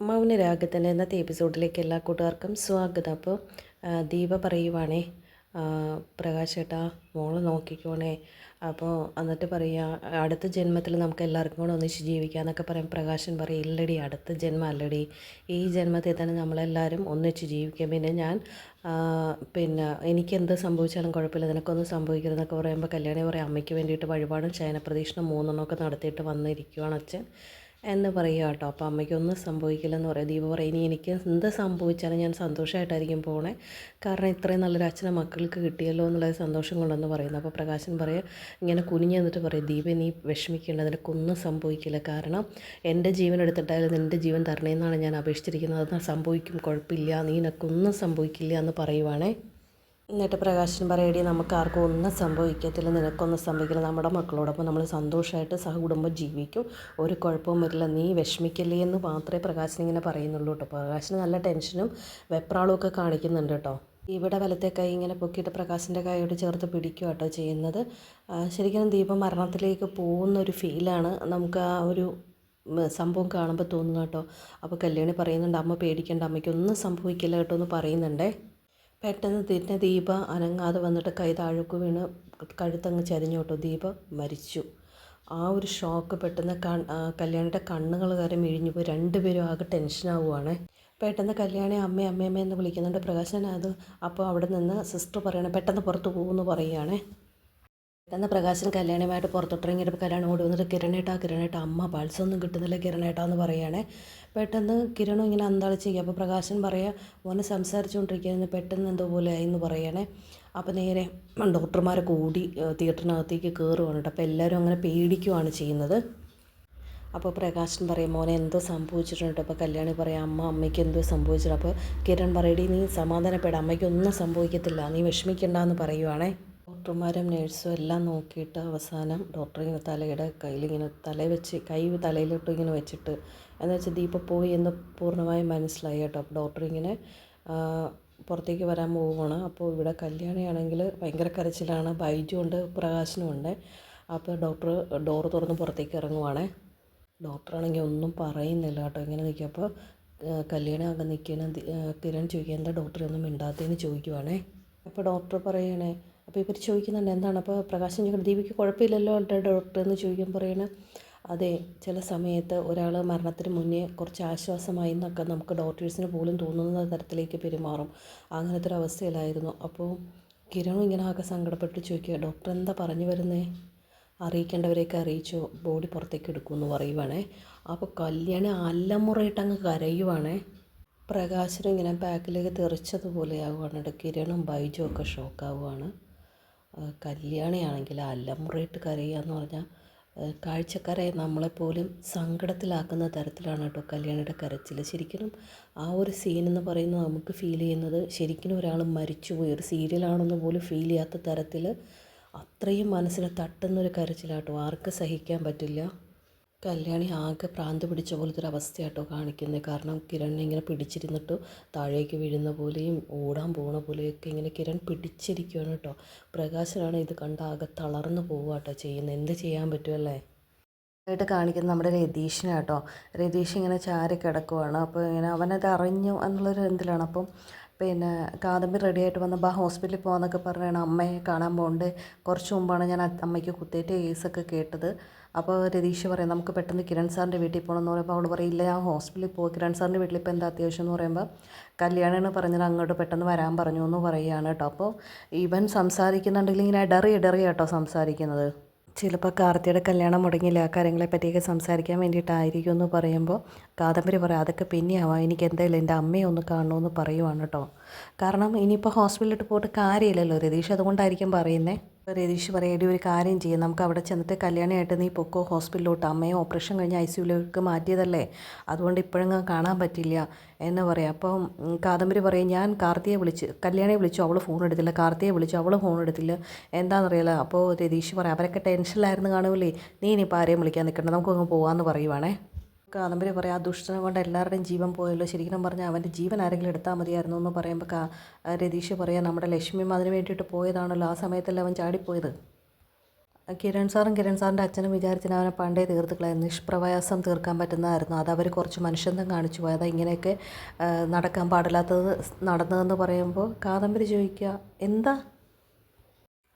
മൗനരാഗത്തിന്റെ ഇന്നത്തെ എപ്പിസോഡിലേക്ക് എല്ലാ കൂട്ടുകാർക്കും സ്വാഗതം. അപ്പോൾ ദീപ പറയുവാണേ പ്രകാശേട്ടാ മോൾ നോക്കിക്കോണേ. അപ്പോൾ എന്നിട്ട് പറയുക അടുത്ത ജന്മത്തിൽ നമുക്ക് എല്ലാവർക്കും കൂടെ ഒന്നിച്ച് ജീവിക്കാമെന്നൊക്കെ പറയും. പ്രകാശൻ പറയും ഇല്ലടി അടുത്ത ജന്മം അല്ലടി. ഈ ജന്മത്തിൽ തന്നെ നമ്മളെല്ലാവരും ഒന്നിച്ച് ജീവിക്കാം. പിന്നെ ഞാൻ പിന്നെ എനിക്ക് എന്ത് സംഭവിച്ചാലും കുഴപ്പമില്ല. നിനക്കൊന്നും സംഭവിക്കരുതെന്നൊക്കെ പറയുമ്പോൾ കല്യാണി പറയും അമ്മയ്ക്ക് വേണ്ടിയിട്ട് വഴിപാടും ശയനപ്രദീക്ഷണം മൂന്നെണ്ണമൊക്കെ നടത്തിയിട്ട് വന്നിരിക്കുവാണ് അച്ഛൻ. എന്ന് പറയുക കേട്ടോ. അപ്പോൾ അമ്മയ്ക്കൊന്നും സംഭവിക്കില്ലെന്ന് പറയാം. ദീപ പറയും ഇനി എനിക്ക് എന്ത് സംഭവിച്ചാലും ഞാൻ സന്തോഷമായിട്ടായിരിക്കും പോണേ. കാരണം ഇത്രയും നല്ലൊരു അച്ഛനെ മക്കൾക്ക് കിട്ടിയല്ലോ എന്നുള്ള സന്തോഷം കൊണ്ടെന്ന് പറയുന്നത് അപ്പോൾ പ്രകാശൻ പറയും ഇങ്ങനെ കുനിഞ്ഞ് എന്നിട്ട് പറയും ദീപ നീ വിഷമിക്കേണ്ട. നിനക്കൊന്നും സംഭവിക്കില്ല. കാരണം എന്റെ ജീവൻ എടുത്തിട്ടായാലും നിന്റെ ജീവൻ തരണേന്നാണ് ഞാൻ അപേക്ഷിച്ചിരിക്കുന്നത്. അത് സംഭവിക്കും. കുഴപ്പമില്ല. നീ നിനക്കൊന്നും സംഭവിക്കില്ല എന്ന് പറയുവാണേ. എന്നിട്ട് പ്രകാശൻ പറയടി നമുക്ക് ആർക്കും ഒന്നും സംഭവിക്കത്തില്ല. നിനക്കൊന്നും സംഭവിക്കില്ല നമ്മുടെ മക്കളോടൊപ്പം നമ്മൾ സന്തോഷമായിട്ട് സഹകുടുംബം ജീവിക്കും. ഒരു കുഴപ്പവും വരില്ല. നീ വിഷമിക്കല്ലേ എന്ന് മാത്രമേ പ്രകാശൻ ഇങ്ങനെ പറയുന്നുള്ളൂ കേട്ടോ. പ്രകാശന് നല്ല ടെൻഷനും വെപ്രാളും ഒക്കെ കാണിക്കുന്നുണ്ട് കേട്ടോ. ഇവിടെ വലത്തെ കൈ ഇങ്ങനെ പൊക്കിയിട്ട് പ്രകാശിന്റെ കൈയോട് ചേർത്ത് പിടിക്കുക കേട്ടോ ചെയ്യുന്നത്. ശരിക്കും ദീപം മരണത്തിലേക്ക് പോകുന്ന ഒരു ഫീലാണ് നമുക്ക് ആ ഒരു സംഭവം കാണുമ്പോൾ തോന്നുന്നു കേട്ടോ. അപ്പോൾ കല്യാണി പറയുന്നുണ്ട് അമ്മ പേടിക്കേണ്ട. അമ്മയ്ക്കൊന്നും സംഭവിക്കില്ല കേട്ടോ എന്ന് പറയുന്നുണ്ടേ. പെട്ടെന്ന് തന്നെ ദീപ അനങ്ങാതെ വന്നിട്ട് കൈ താഴേക്ക് വീണ് കഴുത്തങ്ങ് ചരിഞ്ഞു ദീപ മരിച്ചു. ആ ഒരു ഷോക്ക് പെട്ടെന്ന് കൺ കല്യാണിയുടെ കണ്ണുകൾ കയറി മിഴിഞ്ഞു പോയി. രണ്ടുപേരും ആകെ ടെൻഷനാവുകയാണ് പെട്ടെന്ന് കല്യാണി അമ്മ അമ്മയമ്മ എന്ന് വിളിക്കുന്നുണ്ട്. പ്രകാശൻ അത് അപ്പോൾ അവിടെ നിന്ന് സിസ്റ്റർ പറയണേ പെട്ടെന്ന് പുറത്ത് പോകുമെന്ന് പറയുകയാണേ. പെട്ടെന്ന് പ്രകാശൻ കല്യാണിയുമായിട്ട് പുറത്തോട്ടിറങ്ങിയപ്പോൾ കല്യാണം ഓടി വന്നിട്ട് കിരണേട്ടാ കിരണേട്ടാ. അമ്മ പൾസൊന്നും കിട്ടുന്നില്ല കിരണേട്ടാ എന്ന് പറയുകയാണേ പെട്ടെന്ന് കിരണും ഇങ്ങനെ അന്താളിച്ചിരിക്കുക അപ്പോൾ പ്രകാശൻ പറയുക മോനെ സംസാരിച്ചുകൊണ്ടിരിക്കുന്നത് പെട്ടെന്ന് എന്തോ പോലെ എന്ന് പറയുകയാണേ അപ്പോൾ നേരെ ഡോക്ടർമാരെ കൂടി തിയേറ്ററിനകത്തേക്ക് കയറുവാണ് കേട്ടോ. അപ്പോൾ എല്ലാവരും അങ്ങനെ പേടിക്കുവാണ് ചെയ്യുന്നത്. അപ്പോൾ പ്രകാശൻ പറയും മോനെ എന്തോ സംഭവിച്ചിട്ടുണ്ട് അപ്പോൾ കല്യാണി പറയാം അമ്മ അമ്മയ്ക്ക് എന്തോ സംഭവിച്ചിട്ടുണ്ട്. അപ്പോൾ കിരൺ പറയടി നീ സമാധാനപ്പെട. അമ്മയ്ക്കൊന്നും സംഭവിക്കത്തില്ല. നീ വിഷമിക്കണ്ട എന്ന് പറയുവാണേ. ഡോക്ടർമാരും നേഴ്സും എല്ലാം നോക്കിയിട്ട് അവസാനം ഡോക്ടർ ഇങ്ങനെ തലയുടെ കയ്യിലിങ്ങനെ തല വെച്ച് കൈ തലയിലോട്ട് ഇങ്ങനെ വെച്ചിട്ട് എന്ന് വെച്ചാൽ ദീപ പോയി എന്ന് പൂർണമായും മനസ്സിലായി കേട്ടോ. അപ്പോൾ ഡോക്ടർ ഇങ്ങനെ പുറത്തേക്ക് വരാൻ പോവുകയാണ് അപ്പോൾ ഇവിടെ കല്യാണിയാണെങ്കിൽ ഭയങ്കര കരച്ചിലാണ്. ബൈജുണ്ട് ഉണ്ട് പ്രകാശനും ഉണ്ട്. അപ്പോൾ ഡോക്ടർ ഡോർ തുറന്ന് പുറത്തേക്ക് ഇറങ്ങുവാണേ. ഡോക്ടറാണെങ്കിൽ ഒന്നും പറയുന്നില്ല കേട്ടോ. ഇങ്ങനെ നിൽക്കുമ്പോൾ കല്യാണം ആകെ നിൽക്കുന്ന കിരൺ ചോദിക്കുക എന്താ ഡോക്ടറെ ഒന്നും മിണ്ടാത്തതെന്ന് ചോദിക്കുവാണേ. അപ്പോൾ ഡോക്ടർ പറയണേ അപ്പോൾ ഇവർ ചോദിക്കുന്നുണ്ട് എന്താണ്? അപ്പോൾ പ്രകാശം ചോദിക്കുന്നത് ദീപിക്ക് കുഴപ്പമില്ലല്ലോ? ഡോക്ടർ എന്ന് ചോദിക്കാൻ പറയണ. അതെ ചില സമയത്ത് ഒരാൾ മരണത്തിന് മുന്നേ കുറച്ച് ആശ്വാസമായി എന്നൊക്കെ നമുക്ക് ഡോക്ടേഴ്സിന് പോലും തോന്നുന്ന തരത്തിലേക്ക് പെരുമാറും. അങ്ങനത്തെ ഒരു അവസ്ഥയിലായിരുന്നു. അപ്പോൾ കിരണും ഇങ്ങനെ ആകെ സങ്കടപ്പെട്ട് ചോദിക്കുക ഡോക്ടർ എന്താ പറഞ്ഞു വരുന്നേ? അറിയിക്കേണ്ടവരെയൊക്കെ അറിയിച്ചു? ബോഡി പുറത്തേക്ക് എടുക്കുമെന്ന് പറയുവാണേ. അപ്പോൾ കല്യാണി അല്ലമുറയിട്ട് അങ്ങ് കരയുവാണേ. പ്രകാശനം ഇങ്ങനെ ബാക്കിലേക്ക് തെറിച്ചതുപോലെയാവുകയാണ്. കേട്ടോ കിരണും ബൈജും ഒക്കെ ഷോക്കാവുകയാണ്. കല്യാണിയാണെങ്കിൽ അല്ലമുറയിട്ട് കരയുക എന്ന് പറഞ്ഞാൽ കാഴ്ചക്കാരെ നമ്മളെപ്പോലും സങ്കടത്തിലാക്കുന്ന തരത്തിലാണ് കേട്ടോ കല്യാണിയുടെ കരച്ചിൽ ശരിക്കും ആ ഒരു സീൻ എന്ന് പറയുന്നത് നമുക്ക് ഫീൽ ചെയ്യുന്നത് ശരിക്കും ഒരാൾ മരിച്ചുപോയി ഒരു സീരിയലാണെന്ന് പോലും ഫീൽ ചെയ്യാത്ത തരത്തിൽ അത്രയും മനസ്സിനെ തട്ടുന്നൊരു കരച്ചിലാട്ടോ. ആർക്ക് സഹിക്കാൻ പറ്റില്ല. കല്യാണി ആകെ പ്രാന്ത് പിടിച്ച പോലത്തെ ഒരു അവസ്ഥയാട്ടോ കാണിക്കുന്നത് കാരണം കിരണിനെ ഇങ്ങനെ പിടിച്ചിരുന്നിട്ട് താഴേക്ക് വീഴുന്ന പോലെയും ഓടാൻ പോകുന്ന പോലെയൊക്കെ ഇങ്ങനെ കിരൺ പിടിച്ചിരിക്കുകയാണ് കേട്ടോ. പ്രകാശനാണ് ഇത് കണ്ട് ആകെ തളർന്നു പോവുക കേട്ടോ ചെയ്യുന്നത് എന്ത് ചെയ്യാൻ പറ്റുമല്ലേ ആയിട്ട് കാണിക്കുന്നത് നമ്മുടെ രതീഷിനെ കേട്ടോ. രതീഷ് ഇങ്ങനെ ചാരി കിടക്കുവാണ് അപ്പോൾ ഇങ്ങനെ അവനത് അറിഞ്ഞു എന്നുള്ളൊരു എന്തിലാണ് അപ്പം പിന്നെ കാദംബി റെഡി ആയിട്ട് വന്നപ്പോൾ ഹോസ്പിറ്റലിൽ പോകാമെന്നൊക്കെ പറഞ്ഞാണ് അമ്മയെ കാണാൻ പോകേണ്ടത് കുറച്ച് മുമ്പാണ് ഞാൻ അമ്മയ്ക്ക് കുത്തേറ്റ കേസൊക്കെ കേട്ടത്. അപ്പോൾ രതീഷ് പറയും നമുക്ക് പെട്ടെന്ന് കിരൺ സാറിന്റെ വീട്ടിൽ പോകണം എന്ന് പറയുമ്പോൾ അവൾ പറയും ഇല്ല ഞാൻ ഹോസ്പിറ്റലിൽ പോകും കിരൺ സാറിന്റെ വീട്ടിൽ ഇപ്പോൾ എന്താ അത്യാവശ്യം എന്ന് പറയുമ്പോൾ കല്യാണമാണ് പറഞ്ഞത്. അങ്ങോട്ട് പെട്ടെന്ന് വരാൻ പറഞ്ഞു എന്ന് പറയുകയാണ് കേട്ടോ അപ്പോൾ ഇവൻ സംസാരിക്കുന്നുണ്ടെങ്കിൽ ഇങ്ങനെ ഇടറി ഇടറി കേട്ടോ സംസാരിക്കുന്നത്. ചിലപ്പോൾ കാർത്തിയുടെ കല്യാണം മുടങ്ങിയില്ല? കാര്യങ്ങളെ പറ്റിയൊക്കെ സംസാരിക്കാൻ വേണ്ടിയിട്ടായിരിക്കും എന്ന് പറയുമ്പോൾ കാദംബരി പറയാം അതൊക്കെ പിന്നെയാവാം. എനിക്ക് എന്തായാലും എന്റെ അമ്മയെ ഒന്ന് കാണണമെന്ന് പറയുവാണ് കേട്ടോ കാരണം ഇനിയിപ്പോൾ ഹോസ്പിറ്റലിലോട്ട് പോയിട്ട് കാര്യമില്ലല്ലോ രതീഷ്. അതുകൊണ്ടായിരിക്കും പറയുന്നത് അപ്പോൾ രതീഷ് പറയേണ്ടി ഒരു കാര്യം ചെയ്യും. നമുക്ക് അവിടെ ചെന്നിട്ട് കല്യാണമായിട്ട് നീ പൊക്കോ ഹോസ്പിറ്റലിലോട്ട്. അമ്മയെ ഓപ്പറേഷൻ കഴിഞ്ഞ് ഐ സിയുലേക്ക് മാറ്റിയതല്ലേ? അതുകൊണ്ട് ഇപ്പോഴെങ്ങും കാണാൻ പറ്റില്ല എന്ന് പറയാം. അപ്പം കാദംബരി പറയും ഞാൻ കാർത്തിയെ വിളിച്ച് കല്യാണിയെ വിളിച്ചു അവൾ ഫോൺ എടുത്തില്ല. കാർത്തിയെ വിളിച്ചു അവൾ ഫോൺ എടുത്തില്ല. എന്താണെന്നറിയില്ല അപ്പോൾ രതീഷ് പറയാം അവരൊക്കെ ടെൻഷനിലായിരുന്നു കാണുമല്ലേ? നീ ഇനിയിപ്പോൾ ആരെയും വിളിക്കാൻ നിൽക്കണ്ട. നമുക്കങ്ങ് പോകാമെന്ന് പറയുവാണേ. കാദംബരി പറയാം ആ ദുഷ്ടനെ കൊണ്ട് എല്ലാവരുടെയും ജീവൻ പോയല്ലോ. ശരിക്കും പറഞ്ഞാൽ അവന്റെ ജീവൻ ആരെങ്കിലും എടുത്താൽ മതിയായിരുന്നു എന്ന് പറയുമ്പോൾ കാ രതീഷ് പറയാം നമ്മുടെ ലക്ഷ്മിയും അതിന് വേണ്ടിയിട്ട് പോയതാണല്ലോ. ആ സമയത്തല്ല അവൻ ചാടിപ്പോയത്. കിരൺ സാറും കിരൺ സാറിന്റെ അച്ഛനും വിചാരിച്ചിന് അവനെ പണ്ടേ തീർത്ത് നിഷ്പ്രവാസം തീർക്കാൻ പറ്റുന്നതായിരുന്നു. അത് അവർ കുറച്ച് മനുഷ്യന്തം കാണിച്ചു പോയത്. ഇങ്ങനെയൊക്കെ നടക്കാൻ പാടില്ലാത്തത് നടന്നതെന്ന് പറയുമ്പോൾ കാദംബരി ചോദിക്കുക എന്താ?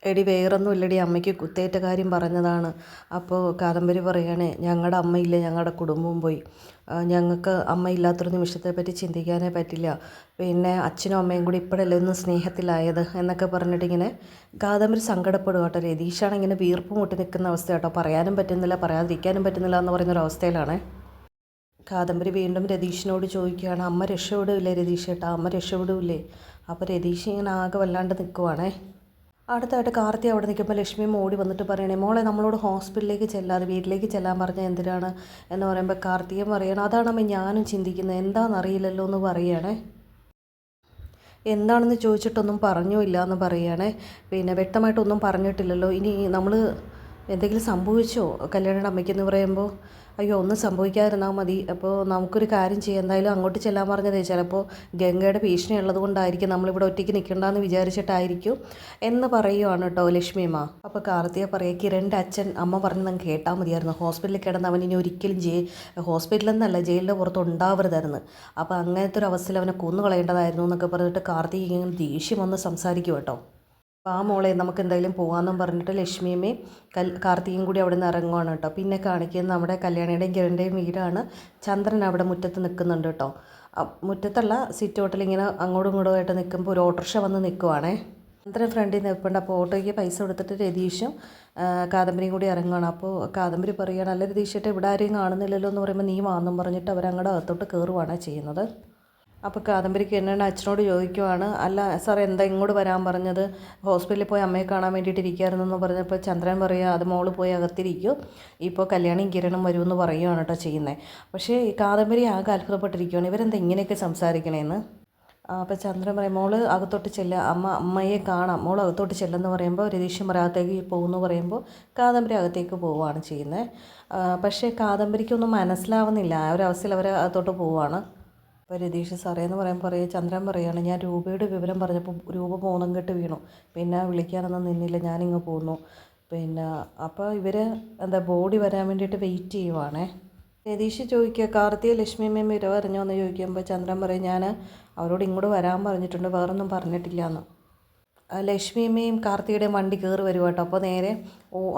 എടി വേറൊന്നും ഇല്ലടി അമ്മയ്ക്ക് കുത്തേറ്റ കാര്യം പറഞ്ഞതാണ്. അപ്പോൾ കാദംബരി പറയണേ ഞങ്ങളുടെ അമ്മയില്ല ഞങ്ങളുടെ കുടുംബവും പോയി. ഞങ്ങൾക്ക് അമ്മ ഇല്ലാത്തൊരു നിമിഷത്തെ പറ്റി ചിന്തിക്കാനേ പറ്റില്ല. പിന്നെ അച്ഛനും അമ്മയും കൂടി ഇപ്പോഴല്ലേ ഒന്ന് സ്നേഹത്തിലായത്? എന്നൊക്കെ പറഞ്ഞിട്ട് ഇങ്ങനെ കാദംബരി സങ്കടപ്പെടുക കേട്ടോ. രതീഷാണ് ഇങ്ങനെ വീർപ്പ് മുട്ടി നിൽക്കുന്ന അവസ്ഥ കേട്ടോ. പറയാനും പറ്റുന്നില്ല പറയാതിരിക്കാനും പറ്റുന്നില്ല എന്ന് പറയുന്ന അവസ്ഥയിലാണ്. കാദംബരി വീണ്ടും രതീഷിനോട് ചോദിക്കുകയാണ് അമ്മ രക്ഷപ്പെടില്ലേ രതീഷ് ഏട്ടാ അമ്മ രക്ഷപ്പെടില്ലേ അപ്പോൾ രതീഷ് ഇങ്ങനെ ആകെ വല്ലാണ്ട് നിൽക്കുവാണേ. അടുത്തായിട്ട് കാർത്തി അവിടെ നിൽക്കുമ്പോൾ ലക്ഷ്മി ഓടി വന്നിട്ട് പറയണേ മോളെ നമ്മളോട് ഹോസ്പിറ്റലിലേക്ക് ചെല്ലാതെ വീട്ടിലേക്ക് ചെല്ലാൻ പറഞ്ഞ എന്തിനാണ്? എന്ന് പറയുമ്പോൾ കാർത്തികം പറയണം അതാണമ്മ ഞാനും ചിന്തിക്കുന്നത് എന്താണെന്നറിയില്ലല്ലോ എന്ന് പറയണേ. എന്താണെന്ന് ചോദിച്ചിട്ടൊന്നും പറഞ്ഞുമില്ല എന്ന് പറയുകയാണേ പിന്നെ വ്യക്തമായിട്ടൊന്നും പറഞ്ഞിട്ടില്ലല്ലോ. ഇനി നമ്മൾ എന്തെങ്കിലും സംഭവിച്ചോ കല്യാണിയുടെ അമ്മയ്ക്കെന്ന് പറയുമ്പോൾ? അയ്യോ ഒന്നും സംഭവിക്കാതിരുന്നാൽ മതി. അപ്പോൾ നമുക്കൊരു കാര്യം ചെയ്യാം. എന്തായാലും അങ്ങോട്ട് ചെല്ലാൻ പറഞ്ഞതേ ചിലപ്പോൾ ഗംഗയുടെ ഭീഷണി ഉള്ളത് കൊണ്ടായിരിക്കും നമ്മളിവിടെ ഒറ്റയ്ക്ക് നിൽക്കണ്ടെന്ന് വിചാരിച്ചിട്ടായിരിക്കും എന്ന് പറയുവാണ് കേട്ടോ ലക്ഷ്മിയമ്മ അപ്പോൾ കാർത്തിക പറയുക കിരണിന്റെ അച്ഛൻ അമ്മ പറഞ്ഞ് നമുക്ക് കേട്ടാൽ മതിയായിരുന്നു. ഹോസ്പിറ്റലിൽ കിടന്ന് അവൻ ഇനി ഒരിക്കലും ജയിൽ ഹോസ്പിറ്റലിൽ ജയിലിന്റെ പുറത്ത് ഉണ്ടാവരുതായിരുന്നു അപ്പോൾ അങ്ങനത്തെ ഒരു അവസ്ഥയിൽ അവനെ കൊന്നു കളയേണ്ടതായിരുന്നു എന്നൊക്കെ പറഞ്ഞിട്ട് കാർത്തിക ഇങ്ങനെ ദേഷ്യം വന്ന് സംസാരിക്കും കേട്ടോ. അപ്പോൾ ആ മോളെ നമുക്ക് എന്തായാലും പോകാമെന്നും പറഞ്ഞിട്ട് ലക്ഷ്മിയമ്മയും കൽ കാർത്തികയും കൂടി അവിടെ നിന്ന് ഇറങ്ങുവാണ് കേട്ടോ. പിന്നെ കാണിക്കുന്നത് നമ്മുടെ കല്യാണിയുടെയും കിരണിന്റെയും വീടാണ്. ചന്ദ്രൻ അവിടെ മുറ്റത്ത് നിൽക്കുന്നുണ്ട് കേട്ടോ. മുറ്റത്തുള്ള സിറ്റ് ഹോട്ടൽ ഇങ്ങനെ അങ്ങോട്ടും ഇങ്ങോട്ടും ആയിട്ട് നിൽക്കുമ്പോൾ ഒരു ഓട്ടോറിക്ഷ വന്ന് നിൽക്കുവാണേ. ചന്ദ്രൻ ഫ്രണ്ടിൽ നിൽപ്പുണ്ട്. അപ്പോൾ ഓട്ടോയ്ക്ക് പൈസ കൊടുത്തിട്ട് രതീഷും കാദംബരിയും കൂടി ഇറങ്ങുകയാണ് അപ്പോൾ കാദംബരി പറയുകയാണ് അല്ല രതീഷേട്ട് ഇവിടെ ആരെയും കാണുന്നില്ലല്ലോ എന്ന് പറയുമ്പോൾ നീ വാന്നും പറഞ്ഞിട്ട് അവരങ്ങടെ അകത്തോട്ട് കയറുവാണ് ചെയ്യുന്നത്. അപ്പോൾ കാദംബരിക്ക് എന്നോട് അച്ഛനോട് ചോദിക്കുവാണ് അല്ല സാർ എന്താ ഇങ്ങോട്ട് വരാൻ പറഞ്ഞത്? ഹോസ്പിറ്റലിൽ പോയി അമ്മയെ കാണാൻ വേണ്ടിയിട്ട് ഇരിക്കുകയായിരുന്നെന്ന് പറഞ്ഞപ്പോൾ ചന്ദ്രൻ പറയുക അത് മോൾ പോയി അകത്തിരിക്കും. ഇപ്പോൾ കല്യാണിയും കിരണം വരുമെന്ന് പറയുകയാണ് കേട്ടോ ചെയ്യുന്നത് പക്ഷേ ഈ കാദംബരി ആകെ അത്ഭുതപ്പെട്ടിരിക്കുകയാണ് ഇവരെന്താ ഇങ്ങനെയൊക്കെ സംസാരിക്കണേന്ന്? അപ്പോൾ ചന്ദ്രൻ പറയും മോൾ അകത്തോട്ട് ചെല്ലുക അമ്മ അമ്മയെ കാണാം. മോൾ അകത്തോട്ട് ചെല്ലെന്ന് പറയുമ്പോൾ രതീഷ് പറയും അകത്തേക്ക് പോകുമെന്ന് പറയുമ്പോൾ കാദംബരി അകത്തേക്ക് പോവുകയാണ് ചെയ്യുന്നത് പക്ഷേ കാദംബരിക്കൊന്നും മനസ്സിലാവുന്നില്ല. ആ ഒരു അവസ്ഥയിൽ അവർ അകത്തോട്ട് പോവുകയാണ് അപ്പോൾ രതീഷ് സാറേ എന്ന് പറയുമ്പോൾ പറയുക ചന്ദ്രൻ പറയുകയാണ് ഞാൻ രൂപയുടെ വിവരം പറഞ്ഞപ്പോൾ രൂപ ബോധം കെട്ട് വീണു. പിന്നെ വിളിക്കാനൊന്നും നിന്നില്ല ഞാനിങ്ങ് പോന്നു. പിന്നെ അപ്പോൾ ഇവർ എന്താ ബോഡി വരാൻ വേണ്ടിയിട്ട് വെയിറ്റ് ചെയ്യുവാണേ. രതീഷ് ചോദിക്കുക കാർത്തിക ലക്ഷ്മി മേം വിവരം അറിഞ്ഞോ? എന്ന് ചോദിക്കുമ്പോൾ ചന്ദ്രൻ പറയും ഞാൻ അവരോട് ഇങ്ങോട്ട് വരാൻ പറഞ്ഞിട്ടുണ്ട് വേറൊന്നും പറഞ്ഞിട്ടില്ല എന്ന് ലക്ഷ്മിയമ്മയും കാർത്തികയുടെയും വണ്ടി കയറി വരും കേട്ടോ. അപ്പോൾ നേരെ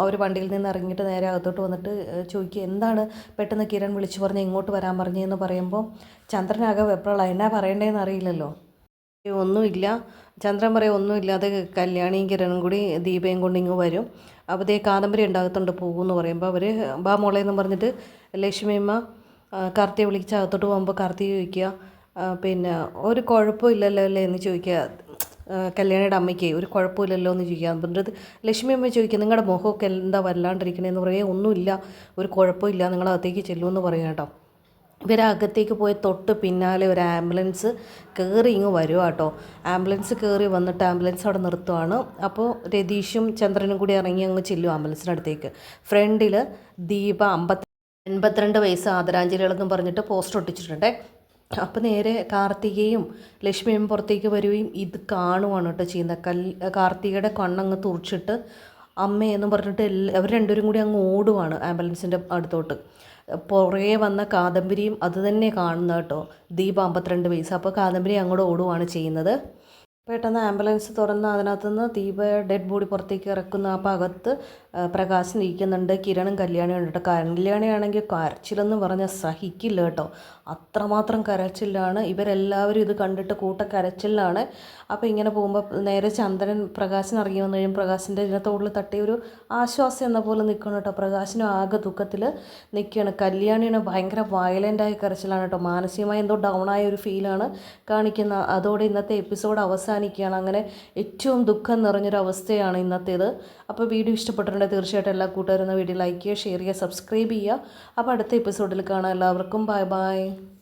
അവർ വണ്ടിയിൽ നിന്ന് ഇറങ്ങിയിട്ട് നേരെ അകത്തോട്ട് വന്നിട്ട് ചോദിക്കുക എന്താണ് പെട്ടെന്ന് കിരൺ വിളിച്ചു പറഞ്ഞ് ഇങ്ങോട്ട് വരാൻ പറഞ്ഞതെന്ന് പറയുമ്പോൾ ചന്ദ്രനാകെ വെപ്രള എന്നാ പറയണ്ടേന്ന് അറിയില്ലല്ലോ. ഒന്നുമില്ല. ചന്ദ്രൻ പറയും ഒന്നുമില്ലാതെ കല്യാണിയും കിരണും കൂടി ദീപയും കൊണ്ട് ഇങ്ങ് വരും. അപ്പോൾ ദേ കാദംബരി ഉണ്ടാകത്തുണ്ട് പോകുമെന്ന് പറയുമ്പോൾ അവർ ബാ മോളെ എന്ന് പറഞ്ഞിട്ട് ലക്ഷ്മിയമ്മ കാർത്തിയെ വിളിച്ച് അകത്തോട്ട് പോകുമ്പോൾ കാർത്തി ചോദിക്കുക പിന്നെ ഒരു കുഴപ്പമില്ലല്ലോ അല്ലേ? എന്ന് ചോദിക്കുക. കല്യാണിയുടെ അമ്മയ്ക്ക് ഒരു കുഴപ്പമില്ലല്ലോ എന്ന് ചോദിക്കുക. എന്നിട്ട് ലക്ഷ്മി അമ്മ ചോദിക്കുക നിങ്ങളുടെ മുഖമൊക്കെ എന്താ വല്ലാണ്ടിരിക്കണേന്ന് പറയുക ഒന്നുമില്ല ഒരു കുഴപ്പമില്ല നിങ്ങൾ അകത്തേക്ക് ചെല്ലുമെന്ന് പറയാം കേട്ടോ. ഇവരകത്തേക്ക് പോയ തൊട്ട് പിന്നാലെ ഒരു ആംബുലൻസ് കയറി ഇങ്ങ് വരുക കേട്ടോ. ആംബുലൻസ് കയറി വന്നിട്ട് ആംബുലൻസ് അവിടെ നിർത്തുവാണ്. അപ്പോൾ രതീഷും ചന്ദ്രനും കൂടി ഇറങ്ങി അങ്ങ് ചെല്ലും ആംബുലൻസിന്റെ അടുത്തേക്ക്. ഫ്രണ്ടിൽ ദീപ അമ്പത്തി എൺപത്തിരണ്ട് വയസ്സ് ആദരാഞ്ജലികളെന്നും പറഞ്ഞിട്ട് പോസ്റ്റർ ഒട്ടിച്ചിട്ടുണ്ട്. അപ്പോൾ നേരെ കാർത്തികയും ലക്ഷ്മിയും പുറത്തേക്ക് വരികയും ഇത് കാണുവാണ് കേട്ടോ ചെയ്യുന്നത്. കൽ കാർത്തികയുടെ കണ്ണങ്ങ് തുറച്ചിട്ട് അമ്മയെന്ന് പറഞ്ഞിട്ട് എല്ലാ അവർ രണ്ടുപേരും കൂടി അങ്ങ് ഓടുവാണ് ആംബുലൻസിന്റെ അടുത്തോട്ട്. പുറകെ വന്ന കാദംബരിയും അത് തന്നെ കാണുന്ന കേട്ടോ ദീപ അമ്പത്തിരണ്ട് വയസ്സ്. അപ്പോൾ കാദംബരി അങ്ങോട്ട് ഓടുവാണ് ചെയ്യുന്നത്. പെട്ടെന്ന് ആംബുലൻസ് തുറന്ന് അതിനകത്തുനിന്ന് ദീപ ഡെഡ് ബോഡി പുറത്തേക്ക് ഇറക്കുന്ന അപ്പോൾ അകത്ത് പ്രകാശ് ഇരിക്കുന്നുണ്ട് കിരണും കല്യാണിയും ഉണ്ട് കേട്ടോ. കല്യാണിയാണെങ്കിൽ കരച്ചിലെന്ന് പറഞ്ഞാൽ സഹിക്കില്ല കേട്ടോ. അത്രമാത്രം കരച്ചിലാണ്. ഇവരെല്ലാവരും ഇത് കണ്ടിട്ട് കൂട്ട കരച്ചിലാണ്. അപ്പോൾ ഇങ്ങനെ പോകുമ്പോൾ നേരെ ചന്ദ്രൻ പ്രകാശിന് ഇറങ്ങി വന്നു കഴിയുമ്പോൾ പ്രകാശിന്റെ ഇതിനകത്തോടിൽ തട്ടി ഒരു ആശ്വാസം എന്ന പോലെ നിൽക്കണം കേട്ടോ. പ്രകാശിനും ആകെ ദുഃഖത്തിൽ നിൽക്കുകയാണ്. കല്യാണിയാണ് ഭയങ്കര വയലന്റായ കരച്ചിലാണ് കേട്ടോ. മാനസികമായി എന്തോ ഡൗൺ ആയ ഒരു ഫീലാണ് കാണിക്കുന്ന അതോടെ ഇന്നത്തെ എപ്പിസോഡ് അവസാനിക്കുകയാണ്. അങ്ങനെ ഏറ്റവും ദുഃഖം നിറഞ്ഞൊരു അവസ്ഥയാണ് ഇന്നത്തേത്. അപ്പോൾ വീഡിയോ ഇഷ്ടപ്പെട്ടിട്ടുണ്ടെങ്കിൽ തീർച്ചയായിട്ടും എല്ലാ കൂട്ടുകാരും വീഡിയോ ലൈക്ക് ചെയ്യുക ഷെയർ ചെയ്യുക സബ്സ്ക്രൈബ് ചെയ്യുക. അപ്പോൾ അടുത്ത എപ്പിസോഡിൽ കാണാം. എല്ലാവർക്കും ബൈ ബൈ